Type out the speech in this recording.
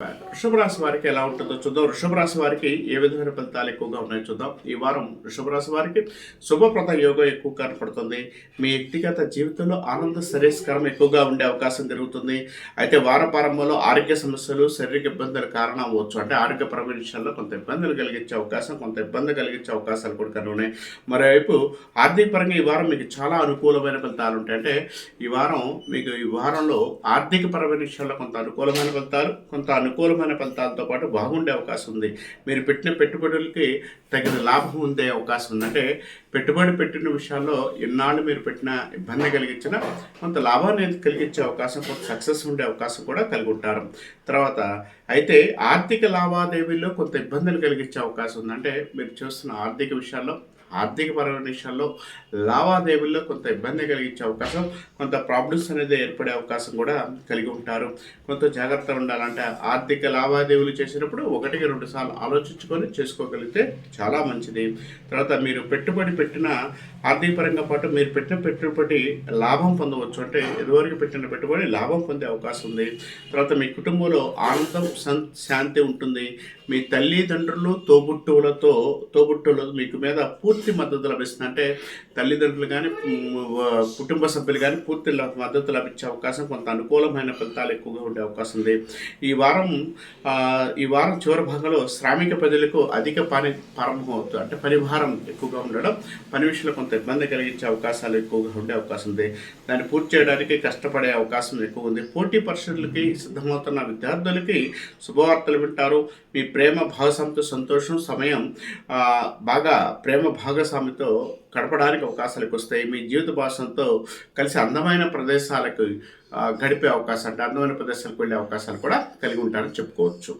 వృషభ రాశి వారికి ఎలా ఉంటుందో చూద్దాం. వృషభ రాశి వారికి ఏ విధమైన ఫలితాలు ఎక్కువగా ఉన్నాయో చూద్దాం. ఈ వారం వృషభ రాశి వారికి శుభప్రద యోగం ఎక్కువ కనపడుతుంది. మీ వ్యక్తిగత జీవితంలో ఆనంద శ్రేయస్కరం ఎక్కువగా ఉండే అవకాశం జరుగుతుంది. అయితే వార ప్రారంభంలో ఆరోగ్య సమస్యలు శారీరక ఇబ్బందుల కారణం అవ్వచ్చు. అంటే ఆరోగ్యపరమైన విషయాల్లో కొంత ఇబ్బందులు కలిగించే అవకాశం కొంత ఇబ్బంది కలిగించే అవకాశాలు కూడా కనుక ఉన్నాయి మరోవైపు ఆర్థికపరంగా ఈ వారం మీకు చాలా అనుకూలమైన ఫలితాలు ఉంటాయి. అంటే ఈ వారం మీకు ఈ వారంలో ఆర్థికపరమైన విషయాల్లో కొంత అనుకూలమైన ఫలితాలు కొంత అనుకూలమైన ఫలితాలతో పాటు బాగుండే అవకాశం ఉంది. మీరు పెట్టిన పెట్టుబడులకి తగిన లాభం ఉండే అవకాశం ఉంది. అంటే పెట్టుబడి పెట్టిన విషయాల్లో ఎన్నాళ్ళు మీరు పెట్టిన ఇబ్బంది కలిగించిన కొంత లాభాన్ని కలిగించే అవకాశం కొంత సక్సెస్ ఉండే అవకాశం కూడా కలిగి ఉంటారు. తర్వాత అయితే ఆర్థిక లావాదేవీల్లో కొంత ఇబ్బందులు కలిగించే అవకాశం ఉందంటే మీరు చూస్తున్న ఆర్థిక విషయాల్లో ఆర్థిక పరమైన విషయాల్లో లావాదేవీల్లో కొంత ఇబ్బంది కలిగించే అవకాశం కొంత ప్రాబ్లమ్స్ అనేది ఏర్పడే అవకాశం కూడా కలిగి ఉంటారు. కొంత జాగ్రత్త ఉండాలంటే ఆర్థిక లావాదేవీలు చేసినప్పుడు ఒకటికి రెండు సార్లు ఆలోచించుకొని చేసుకోగలిగితే చాలా మంచిది. తర్వాత మీరు పెట్టుబడి పెట్టిన ఆర్థిక పరంగా పాటు మీరు పెట్టిన పెట్టుబడి లాభం పొందవచ్చు. అంటే ఎదువరకు పెట్టిన పెట్టుబడి లాభం పొందే అవకాశం ఉంది. తర్వాత మీ కుటుంబంలో ఆనందం సం- శాంతి ఉంటుంది. మీ తల్లిదండ్రులు తోబుట్టువులతో తోబుట్టువులు మీకు మీద పూర్తి మద్దతు లభిస్తుంది. అంటే తల్లిదండ్రులు కానీ కుటుంబ సభ్యులు కానీ పూర్తి మద్దతు లభించే అవకాశం కొంత అనుకూలమైన ఫలితాలు ఎక్కువగా ఉండే అవకాశం ఉంది. ఈ వారం ఆ, ఈ వారం చివరి భాగంలో శ్రామిక ప్రజలకు అధిక పని ప్రారంభం అవుతుంది అంటే పరిభారం ఎక్కువగా ఉండడం పని విషయంలో కొంత ఇబ్బంది కలిగించే అవకాశాలు ఎక్కువగా ఉండే అవకాశం ఉంది. దాన్ని పూర్తి చేయడానికి కష్టపడే అవకాశం ఎక్కువ ఉంది. పోటీ పరీక్షలకి సిద్ధమవుతున్న విద్యార్థులకి శుభవార్తలు వింటారు. మీ ప్రేమ భాగస్వామితో సంతోషం సమయం బాగా ప్రేమ భాగస్వామితో గడపడానికి అవకాశాలకు వస్తాయి. మీ జీవిత భాషంతో కలిసి అందమైన ప్రదేశాలకు గడిపే అవకాశం అంటే అందమైన ప్రదేశాలకు వెళ్ళే అవకాశాలు కూడా కలిగి ఉంటారని చెప్పుకోవచ్చు.